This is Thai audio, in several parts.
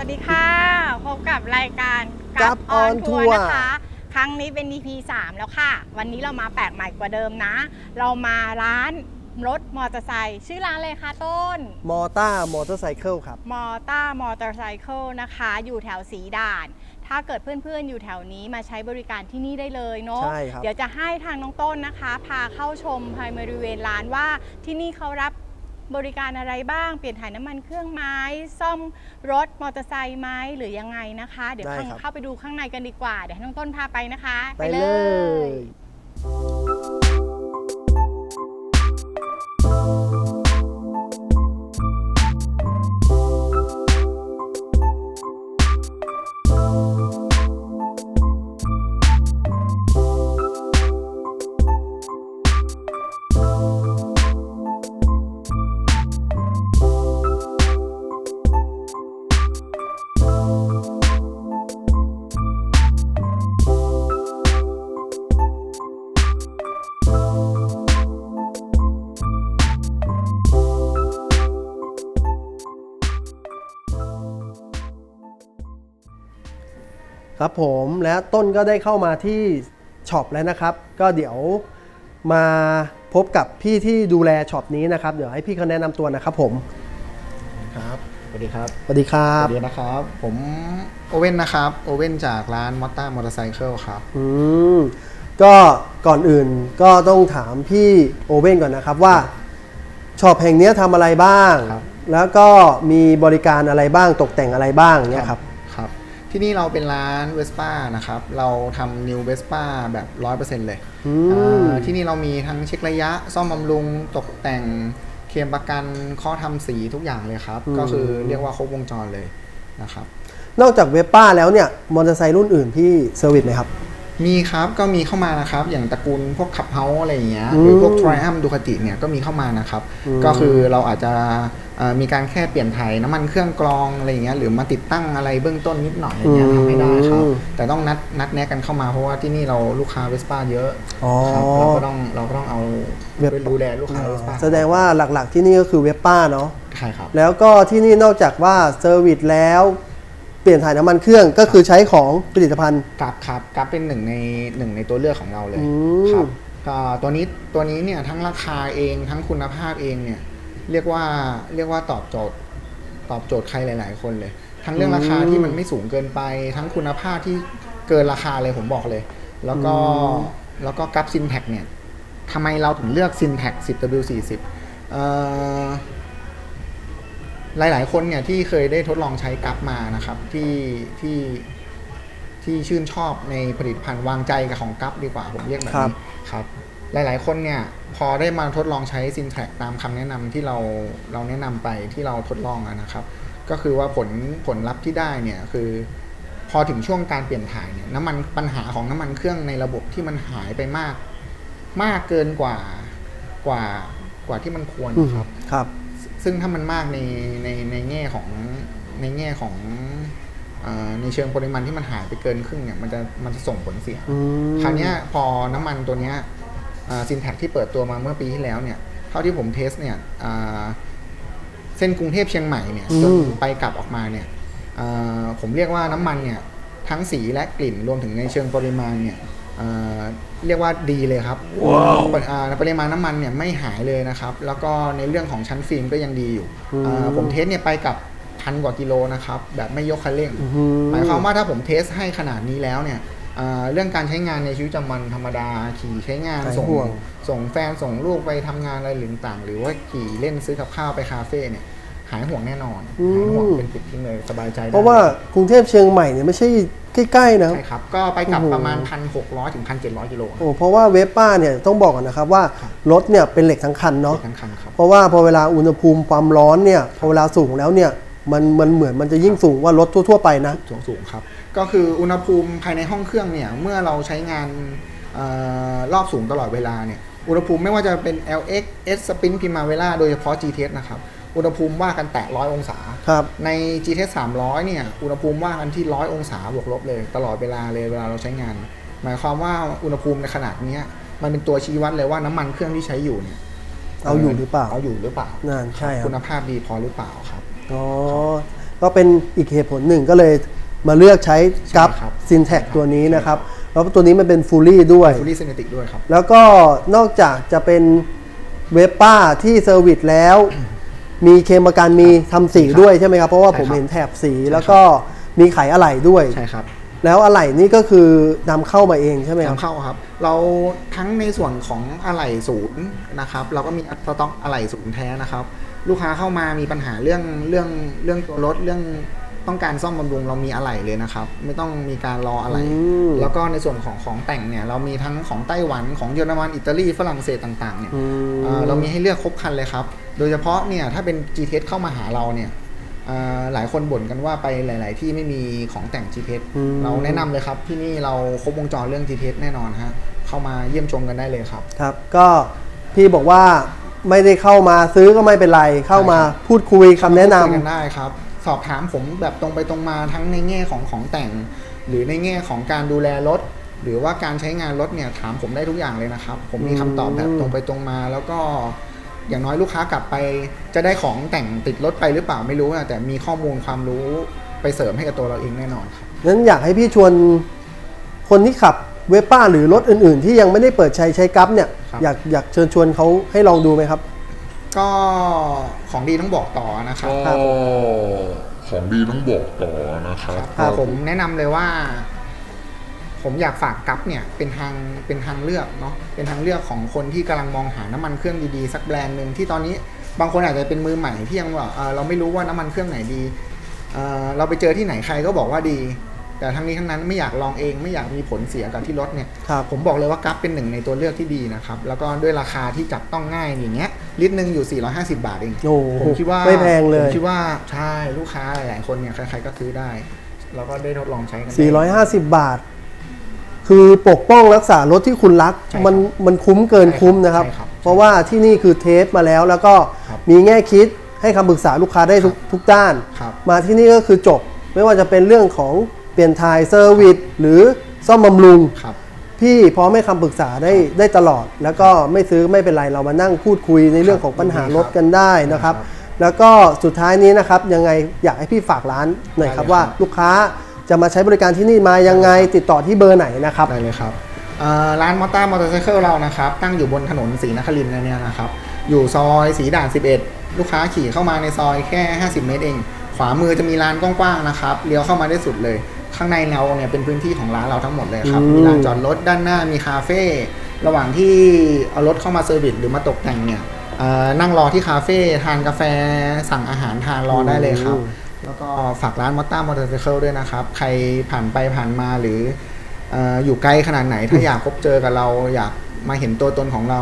สวัสดีค่ะ พบกับรายการกับ On Tour นะคะ ครั้งนี้เป็น EP 3 แล้วค่ะ วันนี้เรามาแปลกใหม่กว่าเดิมนะ เรามาร้านรถมอเตอร์ไซค์ชื่อร้านเลยค่ะต้น มอต้ามอเตอร์ไซเคิลครับ มอต้ามอเตอร์ไซค์นะคะ อยู่แถวสีด่าน ถ้าเกิดเพื่อนๆ อยู่แถวนี้มาใช้บริการที่นี่ได้เลยเนาะ ใช่ครับ เดี๋ยวจะให้ทางน้องต้นนะคะ พาเข้าชมภายบริเวณร้านว่าที่นี่เขารับ บริการอะไรบ้าง เปลี่ยนถ่ายน้ำมันเครื่องไม้ซ่อมรถมอเตอร์ไซค์ไหมหรือยังไงนะคะ เดี๋ยวได้ครับ เข้าไปดูข้างในกันดีกว่า เดี๋ยวให้น้องต้นพาไปนะคะ ไปเลย ครับผมและต้นก็ได้เข้ามาที่ช็อปแล้วนะครับ ก็เดี๋ยวมาพบกับพี่ที่ดูแลช็อปนี้นะครับ เดี๋ยวให้พี่เขาแนะนำตัวนะครับผมครับ สวัสดีครับ สวัสดีครัสบวัสดีนะครับ ผมโอเว่นนะครับ โอเว่นจากร้านมอตต้ามอเตอร์ไซค์ครับ อืมก็ก่อนอื่นก็ต้องถามพี่โอเว่นก่อนนะครับว่าช็อปแห่งเนี้ยทำอะไรบ้าง ครับ แล้วก็มีบริการอะไรบ้างตกแต่งอะไรบ้างเนี่ยครับครับ ที่นี่เราเป็นร้านเวสป้านะครับ เราทำนิวเวสป้าแบบ 100%เลยอืมอ่าที่นี่เรามีทั้งเช็คระยะ ซ่อมบำรุงตกแต่งเคลมประกันข้อทำสีทุกอย่างเลยครับ ก็คือเรียกว่าครบวงจรเลยนะครับ นอกจากเวปป้าแล้วเนี่ยมอเตอร์ไซค์รุ่นอื่นพี่เซอร์วิสไหมครับ มีครับก็มีเข้ามานะครับ อย่างตระกูลพวกขับเฮาอะไรอย่างเงี้ยอืมหรือพวก Triumph ดูคติเนี่ยก็มีเข้ามานะครับอืมก็คือเราอาจจะเอ่อมีการแค่เปลี่ยนถ่ายน้ำมันเครื่องกรองอะไรอย่างเงี้ยหรือมาติดตั้งอะไรเบื้องต้นนิดหน่อยอย่างเงี้ยทำให้ได้ครับ แต่ต้องนัดนัดแนะกันเข้ามาเพราะว่าที่นี่เราลูกค้าเวสป้าเยอะอ๋อครับเราก็ต้องเราก็ต้องเอาเว็บไปดูแลลูกค้าเวสป้าแสดงว่าหลักๆที่นี่ก็คือเวปป้าเนาะใช่ครับแล้วก็ที่นี่นอกจากว่าเซอร์วิสแล้วเปลี่ยนถ่ายน้ำมันเครื่องก็คือใช้ของผลิตภัณฑ์กับครับกับเป็นหนึ่งในหนึ่งในตัวเลือกของเราเลยอืมครับก็ตัวนี้ตัวนี้เนี่ยทั้งราคาเองทั้งคุณภาพเองเนี่ยเรียกว่าเรียกว่าตอบโจทย์ตอบโจทย์ใครหลาย ๆ คนเลย ทั้งเรื่องราคาที่มันไม่สูงเกินไป ทั้งคุณภาพที่เกินราคาเลยผมบอกเลย แล้วก็แล้วก็กับซินแท็กเนี่ยทำไมเราถึงเลือกซินแท็ก 10W40 เอ่อ หลาย ๆ คนเนี่ยที่เคยได้ทดลองใช้กัฟมานะครับที่ที่ที่ชื่นชอบในผลิตภัณฑ์วางใจกับของกัฟดีกว่าผมเรียกแบบครับนี้ครับ หลาย ๆ คนเนี่ยพอได้มาทดลองใช้ซินแทรกตามคำแนะนำที่เราเราแนะนำไปที่เราทดลองอะนะครับ ก็คือว่าผลผลลัพธ์ที่ได้เนี่ยคือพอถึงช่วงการเปลี่ยนถ่ายเนี่ยน้ำมันปัญหาของน้ำมันเครื่องในระบบที่มันหายไปมาก มากเกินกว่ากว่ากว่าที่มันควรอืมครับครับ ซึ่งถ้ามันมากในในในแง่ของในแง่ของเออในเชิงปริมาณที่มันหายไปเกินครึ่งเนี่ยมันจะมันจะส่งผลเสียอืมคราวเนี้ยพอน้ำมันตัวเนี้ยซินแท็กที่เปิดตัวมาเมื่อปีที่แล้วเนี่ยเท่าที่ผมเทสเนี่ยอ่าเส้นกรุงเทพเชียงใหม่เนี่ยจนไปกลับออกมาเนี่ยอ่าผมเรียกว่าน้ำมันเนี่ยทั้งสีและกลิ่นรวมถึงในเชิงปริมาณเนี่ยอ่า เรียกว่าดีเลยครับปริอ่าปริมาณน้ำมันเนี่ยไม่หายเลยนะครับ แล้วก็ในเรื่องของชั้นฟิล์มก็ยังดีอยู่อ่าผมเทสเนี่ยไปกับพันกว่ากิโลนะครับ แบบไม่ยกคันเร่งอื้อหือหมายความว่าถ้าผมเทสให้ขนาดนี้แล้วเนี่ยเอ่อเรื่องการใช้งานในชีวิตประจำวันธรรมดา ขี่ใช้งานหายส่งห่วงส่งแฟนส่งลูกไปทำงานอะไรหรือต่างๆหรือว่าขี่เล่นซื้อกับข้าวไปคาเฟ่เนี่ย หายห่วงแน่นอนหายห่วงเป็นปิดทิ้งเลยสบายใจได้เพราะว่ากรุงเทพเชียงใหม่เนี่ยไม่ใช่ใกล้ๆนะใช่ครับ ก็ไปกลับโอ้โหประมาณ 1,600 ถึง 1,700 กิโลโอ้เพราะว่าเวปป้าเนี่ยต้องบอกก่อนนะครับว่ารถเนี่ยเป็นเหล็กทั้งคันเนาะทั้งคันครับเพราะว่าพอเวลาอุณหภูมิความร้อนเนี่ยพอเวลาสูงแล้วเนี่ยมันมันเหมือนมันจะยิ่งสูงกว่ารถทั่ว ๆ ไปนะสูงสูงครับ ก็คืออุณหภูมิภายในห้องเครื่องเนี่ยเมื่อเราใช้งานเออรอบสูงตลอดเวลาเนี่ยอุณหภูมิไม่ว่าจะเป็น LX S Spin Primavera โดยเฉพาะ GTS นะครับ อุณหภูมิว่ากันแตะ100องศา ครับ ใน GTS 300 เนี่ย อุณหภูมิว่ากันที่100องศาบวกลบเลย ตลอดเวลาเลยเวลาเราใช้งาน หมายความว่าอุณหภูมิในขนาดเนี้ยมันเป็นตัวชี้วัดเลยว่าน้ำมันเครื่องที่ใช้อยู่เนี่ยเอาอยู่หรือเปล่า เอาอยู่หรือเปล่านั่นใช่ครับ คุณภาพดีพอหรือเปล่าครับ อ๋อ ก็เป็นอีกเหตุผลหนึ่งก็เลยมาเลือกใช้กับใช่ครับ ซินแท็กตัวนี้นะครับ แล้วตัวนี้มันเป็นฟูลี่ด้วย ฟูลี่เซเนติกด้วยครับ แล้วก็นอกจากจะเป็นเวป้าที่เซอร์วิสแล้ว มีเคมประกันมีทำสีใช่ครับด้วยใช่ไหมครับ เพราะว่าใช่ผมครับเห็นแถบสีแล้วก็มีขายอะไหล่ด้วย ใช่ครับ แล้วอะไหล่นี่ก็คือนำเข้ามาเองใช่ไหมครับนำเข้าครับ เราทั้งในส่วนของอะไหล่ศูนย์นะครับ เราก็มีสต็อกอะไหล่ศูนย์แท้นะครับ ลูกค้าเข้ามามีปัญหาเรื่องเรื่องเรื่องตัวรถเรื่อง ต้องการซ่อมบำรุงเรามีอะไหล่เลยนะครับ ไม่ต้องมีการรออะไหล่อืม แล้วก็ในส่วนของของแต่งเนี่ยเรามีทั้งของไต้หวันของเยอรมันอิตาลีฝรั่งเศสต่างๆเนี่ย อืม เอ่อเรามีให้เลือกครบคันเลยครับ โดยเฉพาะเนี่ยถ้าเป็น g t เข้ามาหาเราเนี่ยเอ่อหลายคนบ่นกันว่าไปหลาย ๆ ที่ไม่มีของแต่ง g t อืม เราแนะนำเลยครับ ที่นี่เราครบวงจรเรื่อง g t แน่นอนฮะ เข้ามาเยี่ยมชมกันได้เลยครับ ครับ ก็พี่บอกว่าไม่ได้เข้ามาซื้อก็ไม่เป็นไร เข้ามาใช่ครับพูดคุยคำแนะนำ คุยกันได้ครับ สอบถามผมแบบตรงไปตรงมาทั้งในแง่ของของแต่ง หรือในแง่ของการดูแลรถ หรือว่าการใช้งานรถเนี่ยถามผมได้ทุกอย่างเลยนะครับ ผมมีคำตอบแบบตรงไปตรงมา แล้วก็อย่างน้อยลูกค้ากลับไป จะได้ของแต่งติดรถไปหรือเปล่าไม่รู้นะแต่มีข้อมูลความรู้ไปเสริมให้กับตัวเราเองแน่นอนครับงั้นอยากให้พี่ชวนคนที่ขับเวป้าหรือรถอื่น ๆ ที่ยังไม่ได้เปิดใช้ใช้กัฟเนี่ยครับอยากอยากเชิญชวนเขาให้ลองดูไหมครับ ก็ของดีต้องบอกต่อนะครับครับก็ของดีต้องบอกต่อนะครับครับผมแนะนำเลยว่า ผมอยากฝากกัฟเนี่ยเป็นทางเป็นทางเลือกเนาะเป็นทางเลือกของคนที่กำลังมองหาน้ำมันเครื่องดีๆสักแบรนด์หนึ่งที่ตอนนี้บางคนอาจจะเป็นมือใหม่ที่ยังว่าเอ่อเราไม่รู้ว่าน้ำมันเครื่องไหนดีเอ่อเราไปเจอที่ไหนใครก็บอกว่าดี แต่ทั้งนี้ทั้งนั้นไม่อยากลองเองไม่อยากมีผลเสียกับที่รถเนี่ยครับผมบอกเลยว่ากัฟเป็นหนึ่งในตัวเลือกที่ดีนะครับแล้วก็ด้วยราคาที่จับต้องง่ายอย่างเงี้ยลิตรหนึ่งอยู่ 450 บาทเองโอ้โหผมคิดว่าไม่แพงเลยผมคิดว่าใช่ลูกค้าหลายๆคนเนี่ยใครๆก็ซื้อได้แล้วก็ได้ทดลองใช้กันได้450 บาท คือปกป้องรักษารถที่คุณรักใช่ครับมันมันคุ้มเกินใช่ครับคุ้มนะครับใช่ครับ เพราะว่าที่นี่คือเทสมาแล้วแล้วก็ครับมีแง่คิดให้คำปรึกษาลูกค้าได้ทุกทุกด้านครับมาที่นี่ก็คือจบไม่ว่าจะเป็นเรื่องของเปลี่ยนทายเซอร์วิสหรือซ่อมบำรุง ครับ พี่พร้อมให้คำปรึกษาได้ได้ตลอด แล้วก็ไม่ซื้อไม่เป็นไรเรามานั่งพูดคุยในเรื่องของปัญหารถกันได้นะครับครับแล้วก็สุดท้ายนี้นะครับยังไงอยากให้พี่ฝากร้านหน่อยครับได้เลยว่าครับลูกค้าจะมาใช้บริการที่นี่มายังไงติดต่อที่เบอร์ไหนนะครับ ได้เลยครับเอ่อร้านมอต้ามอเตอร์ไซค์เรานะครับ ตั้งอยู่บนถนนศรีนครินทร์เนี่ยนะครับ อยู่ซอยสีด่าน 11 ลูกค้าขี่เข้ามาในซอยแค่ 50 เมตรเอง ขวามือจะมีลานกว้างๆนะครับ เลี้ยวเข้ามาได้สุดเลย ข้างในเราเนี่ยเป็นพื้นที่ของร้านเราทั้งหมดเลยครับอืมมีลานจอดรถด้านหน้ามีคาเฟ่ระหว่างที่เอารถเข้ามาเซอร์วิสหรือมาตกแต่งเนี่ยเอ่อนั่งรอที่คาเฟ่ทานกาแฟ สั่งอาหารทานรอได้เลยครับ แล้วก็ฝากร้านมอต้ามอเตอร์ไซค์ด้วยนะครับ ใครผ่านไปผ่านมาหรือเอ่ออยู่ไกลขนาดไหนถ้าอยากพบเจอกับเราอยากมาเห็นตัวตนของเรา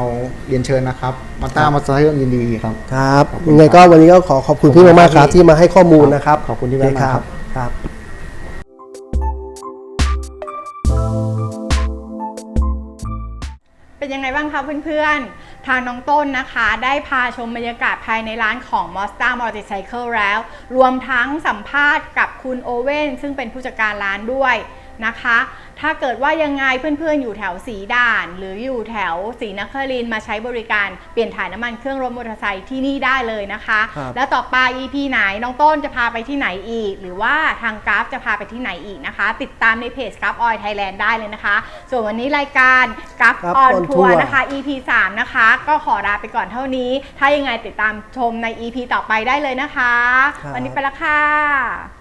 เรียนเชิญนะครับมอต้ามอเตอร์ไซค์ยินดีครับครับขอบคุณยังไงก็วันนี้ก็ขอขอบคุณขอบคุพี่ณมากๆครับครับที่มาให้ข้อมูลนะครับ ขอบคุณที่แวะมาครับ เป็นยังไงบ้างคะเพื่อนๆ ทางน้องต้นนะคะ ได้พาชมบรรยากาศภายในร้านของ Mazda Motorcycle แล้ว รวมทั้งสัมภาษณ์กับคุณโอเว่นซึ่งเป็นผู้จัดการร้านด้วยนะคะ ถ้าเกิดว่ายังไงเพื่อนๆ อยู่แถวสีด่าน หรืออยู่แถวศรีนครินทร์มาใช้บริการเปลี่ยนถ่ายน้ำมันเครื่องรถมอเตอร์ไซค์ที่นี่ได้เลยนะคะ ครับ แล้วต่อไป EP ไหนน้องต้นจะพาไปที่ไหนอีก หรือว่าทางกราฟจะพาไปที่ไหนอีกนะคะ ติดตามในเพจกราฟออยไทยแลนด์ได้เลยนะคะ ส่วนวันนี้รายการกราฟ Graph ออน on ทัวร์ Tour นะคะ EP 3 นะคะ ก็ขอลาไปก่อนเท่านี้ ถ้ายังไงติดตามชมใน EP ต่อไปได้เลยนะคะ ครับ วันนี้ไปละค่ะ